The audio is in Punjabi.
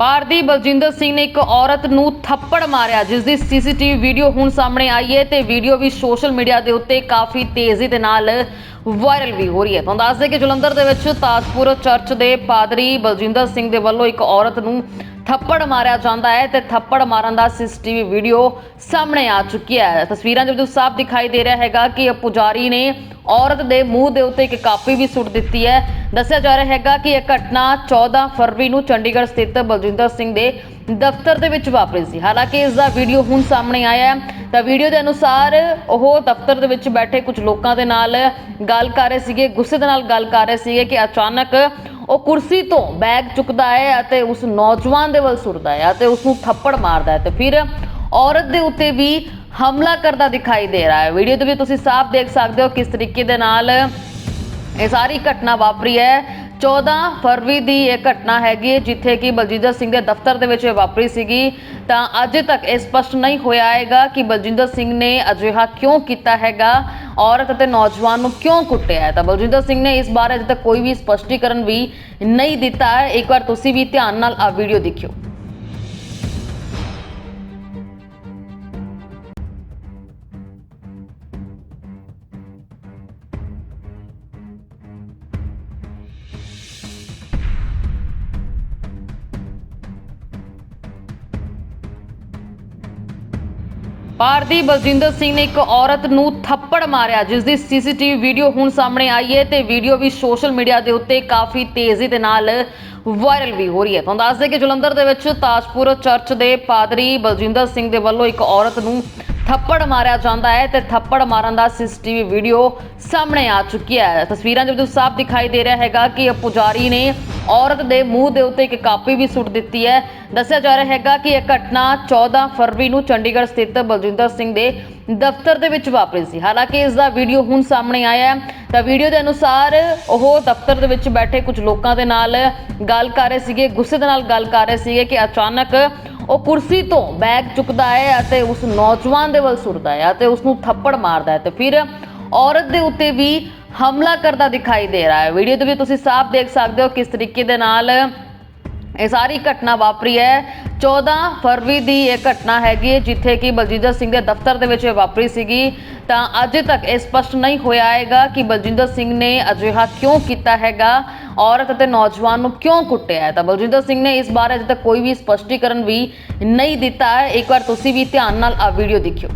ਭਾਰਤੀ ਬਲਜਿੰਦਰ ਸਿੰਘ ਨੇ ਇੱਕ ਔਰਤ ਨੂੰ ਥੱਪੜ ਮਾਰਿਆ, ਜਿਸ ਦੀ ਸੀਸੀਟੀਵੀ ਵੀਡੀਓ ਹੁਣ ਸਾਹਮਣੇ ਆਈ ਹੈ ਤੇ ਵੀਡੀਓ ਵੀ ਸੋਸ਼ਲ ਮੀਡੀਆ ਦੇ ਉੱਤੇ ਕਾਫੀ ਤੇਜ਼ੀ ਦੇ ਨਾਲ ਵਾਇਰਲ ਵੀ ਹੋ ਰਹੀ ਹੈ। ਤੁਹਾਨੂੰ ਦੱਸ ਦੇ ਕਿ ਜਲੰਧਰ ਦੇ ਵਿੱਚ ਤਾਜਪੁਰ ਚਰਚ ਦੇ ਪਾਦਰੀ ਬਲਜਿੰਦਰ ਸਿੰਘ ਦੇ ਵੱਲੋਂ ਇੱਕ ਔਰਤ ਨੂੰ ਥੱਪੜ ਮਾਰਿਆ ਜਾਂਦਾ ਹੈ ਤੇ ਥੱਪੜ ਮਾਰਨ ਦਾ ਸੀਸੀਟੀਵੀ ਵੀਡੀਓ ਸਾਹਮਣੇ ਆ ਚੁੱਕੀ ਹੈ। ਤਸਵੀਰਾਂ ਦੇ ਵਿੱਚ ਸਾਫ਼ ਦਿਖਾਈ ਦੇ ਰਿਹਾ ਹੈਗਾ ਕਿ ਇਹ ਪੁਜਾਰੀ ਨੇ ਔਰਤ ਦੇ ਮੂੰਹ ਦੇ ਉੱਤੇ ਇੱਕ ਕਾਪੀ ਵੀ ਸੁੱਟ ਦਿੱਤੀ ਹੈ। ਦੱਸਿਆ ਜਾ ਰਿਹਾ ਹੈਗਾ ਕਿ ਇਹ ਘਟਨਾ 14 ਫਰਵਰੀ ਨੂੰ ਚੰਡੀਗੜ੍ਹ ਸਥਿਤ ਬਲਜਿੰਦਰ ਸਿੰਘ ਦੇ ਦਫ਼ਤਰ ਦੇ ਵਿੱਚ ਵਾਪਰੀ ਸੀ। ਹਾਲਾਂਕਿ ਇਸ ਦਾ ਵੀਡੀਓ ਹੁਣ ਸਾਹਮਣੇ ਆਇਆ ਹੈ। ਤਾਂ ਵੀਡੀਓ ਦੇ ਅਨੁਸਾਰ ਉਹ ਦਫ਼ਤਰ ਦੇ ਵਿੱਚ ਬੈਠੇ ਕੁਝ ਲੋਕਾਂ ਦੇ ਨਾਲ ਗੱਲ ਕਰ ਰਹੇ ਸੀਗੇ, ਗੁੱਸੇ ਦੇ ਨਾਲ ਗੱਲ ਕਰ ਰਹੇ ਸੀਗੇ ਕਿ ਅਚਾਨਕ ਉਹ ਕੁਰਸੀ ਤੋਂ ਬੈਗ ਚੁੱਕਦਾ ਹੈ ਅਤੇ ਉਸ ਨੌਜਵਾਨ ਦੇ ਵੱਲ ਸੁੱਟਦਾ ਹੈ ਅਤੇ ਉਸ ਨੂੰ ਥੱਪੜ ਮਾਰਦਾ ਹੈ ਤੇ ਫਿਰ ਔਰਤ ਦੇ ਉੱਤੇ ਵੀ ਹਮਲਾ ਕਰਦਾ ਦਿਖਾਈ ਦੇ ਰਿਹਾ ਹੈ। ਵੀਡੀਓ ਦੇ ਵਿੱਚ ਤੁਸੀਂ ਸਾਫ਼ ਦੇਖ ਸਕਦੇ ਹੋ ਕਿਸ ਤਰੀਕੇ ਦੇ ਨਾਲ ਇਹ ਸਾਰੀ ਘਟਨਾ ਵਾਪਰੀ ਹੈ। 14 ਫਰਵਰੀ ਦੀ ਇਹ ਘਟਨਾ ਹੈਗੀ ਹੈ, ਜਿੱਥੇ ਕਿ ਬਲਜਿੰਦਰ ਸਿੰਘ ਦੇ ਦਫ਼ਤਰ ਦੇ ਵਿੱਚ ਇਹ ਵਾਪਰੀ ਸੀਗੀ। ਤਾਂ ਅਜੇ ਤੱਕ ਇਹ ਸਪਸ਼ਟ ਨਹੀਂ ਹੋਇਆ ਹੈਗਾ ਕਿ ਬਲਜਿੰਦਰ ਸਿੰਘ ਨੇ ਅਜਿਹਾ ਕਿਉਂ ਕੀਤਾ ਹੈਗਾ। ਔਰਤ ਅਤੇ ਨੌਜਵਾਨ ਨੂੰ ਕਿਉਂ ਕੁੱਟਿਆ ਹੈ? ਤਾਂ ਬਲਜਿੰਦਰ ਸਿੰਘ ਨੇ ਇਸ ਬਾਰੇ ਅਜੇ ਤੱਕ ਕੋਈ ਵੀ ਸਪਸ਼ਟੀਕਰਨ ਵੀ ਨਹੀਂ ਦਿੱਤਾ ਹੈ। ਇੱਕ ਵਾਰ ਤੁਸੀਂ ਵੀ ਧਿਆਨ ਨਾਲ ਆ ਵੀਡੀਓ ਦੇਖਿਓ। ਭਾਰਤੀ ਬਲਜਿੰਦਰ ਸਿੰਘ ਨੇ ਇੱਕ ਔਰਤ ਨੂੰ ਥੱਪੜ ਮਾਰਿਆ, ਜਿਸ ਦੀ ਸੀਸੀਟੀਵੀ ਵੀਡੀਓ ਹੁਣ ਸਾਹਮਣੇ ਆਈ ਹੈ ਤੇ ਵੀਡੀਓ ਵੀ ਸੋਸ਼ਲ ਮੀਡੀਆ ਦੇ ਉੱਤੇ ਕਾਫੀ ਤੇਜ਼ੀ ਦੇ ਨਾਲ ਵਾਇਰਲ ਵੀ ਹੋ ਰਹੀ ਹੈ। ਤੁਹਾਨੂੰ ਦੱਸ ਦੇ ਕਿ ਜਲੰਧਰ ਦੇ ਵਿੱਚ ਤਾਜਪੁਰ ਚਰਚ ਦੇ ਪਾਦਰੀ ਬਲਜਿੰਦਰ ਸਿੰਘ ਦੇ ਵੱਲੋਂ ਇੱਕ ਔਰਤ ਨੂੰ ਥੱਪੜ ਮਾਰਿਆ ਜਾਂਦਾ ਹੈ ਤੇ ਥੱਪੜ ਮਾਰਨ ਦਾ ਸੀਸੀਟੀਵੀ ਵੀਡੀਓ ਸਾਹਮਣੇ ਆ ਚੁੱਕੀ ਹੈ। ਤਸਵੀਰਾਂ ਦੇ ਵਿੱਚ ਸਾਫ਼ ਦਿਖਾਈ ਦੇ ਰਿਹਾ ਹੈਗਾ ਕਿ ਇਹ ਪੁਜਾਰੀ ਨੇ ਔਰਤ ਦੇ ਮੂੰਹ ਦੇ ਉੱਤੇ ਇੱਕ ਕਾਪੀ ਵੀ ਸੁੱਟ ਦਿੱਤੀ ਹੈ। ਦੱਸਿਆ ਜਾ ਰਿਹਾ ਹੈਗਾ ਕਿ ਇਹ ਘਟਨਾ 14 ਫਰਵਰੀ ਨੂੰ ਚੰਡੀਗੜ੍ਹ ਸਥਿਤ ਬਲਜਿੰਦਰ ਸਿੰਘ ਦੇ ਦਫ਼ਤਰ ਦੇ ਵਿੱਚ ਵਾਪਰੀ ਸੀ। ਹਾਲਾਂਕਿ ਇਸ ਦਾ ਵੀਡੀਓ ਹੁਣ ਸਾਹਮਣੇ ਆਇਆ ਹੈ। ਤਾਂ ਵੀਡੀਓ ਦੇ ਅਨੁਸਾਰ ਉਹ ਦਫ਼ਤਰ ਦੇ ਵਿੱਚ ਬੈਠੇ ਕੁਝ ਲੋਕਾਂ ਦੇ ਨਾਲ ਗੱਲ ਕਰ ਰਹੇ ਸੀਗੇ, ਗੁੱਸੇ ਦੇ ਨਾਲ ਗੱਲ ਕਰ ਰਹੇ ਸੀਗੇ ਕਿ ਅਚਾਨਕ ਉਹ ਕੁਰਸੀ ਤੋਂ ਬੈਗ ਚੁੱਕਦਾ ਹੈ ਅਤੇ ਉਸ ਨੌਜਵਾਨ ਦੇ ਵੱਲ ਸੁੱਟਦਾ ਹੈ ਅਤੇ ਉਸ ਨੂੰ ਥੱਪੜ ਮਾਰਦਾ ਹੈ ਤੇ ਫਿਰ ਔਰਤ ਦੇ ਉੱਤੇ ਵੀ ਹਮਲਾ ਕਰਦਾ ਦਿਖਾਈ ਦੇ ਰਿਹਾ ਹੈ। ਵੀਡੀਓ ਦੇ ਵਿੱਚ ਤੁਸੀਂ ਸਾਫ਼ ਦੇਖ ਸਕਦੇ ਹੋ ਕਿਸ ਤਰੀਕੇ ਦੇ ਨਾਲ ਇਹ ਸਾਰੀ ਘਟਨਾ ਵਾਪਰੀ ਹੈ। 14 ਫਰਵਰੀ ਦੀ ਇਹ ਘਟਨਾ ਹੈਗੀ ਹੈ, ਜਿੱਥੇ ਕਿ ਬਲਜਿੰਦਰ ਸਿੰਘ ਦੇ ਦਫ਼ਤਰ ਦੇ ਵਿੱਚ ਇਹ ਵਾਪਰੀ ਸੀਗੀ। ਤਾਂ ਅਜੇ ਤੱਕ ਇਹ ਸਪਸ਼ਟ ਨਹੀਂ ਹੋਇਆ ਹੈਗਾ ਕਿ ਬਲਜਿੰਦਰ ਸਿੰਘ ਨੇ ਅਜਿਹਾ ਕਿਉਂ ਕੀਤਾ ਹੈਗਾ, ਔਰਤ ਅਤੇ ਨੌਜਵਾਨ ਨੂੰ ਕਿਉਂ ਕੁੱਟਿਆ ਹੈ। ਤਾਂ ਬਲਜਿੰਦਰ ਸਿੰਘ ਨੇ ਇਸ ਬਾਰੇ ਅਜੇ ਤੱਕ ਕੋਈ ਵੀ ਸਪਸ਼ਟੀਕਰਨ ਵੀ ਨਹੀਂ ਦਿੱਤਾ ਹੈ। ਇੱਕ ਵਾਰ ਤੁਸੀਂ ਵੀ ਧਿਆਨ ਨਾਲ ਆ ਵੀਡੀਓ ਦੇਖਿਓ।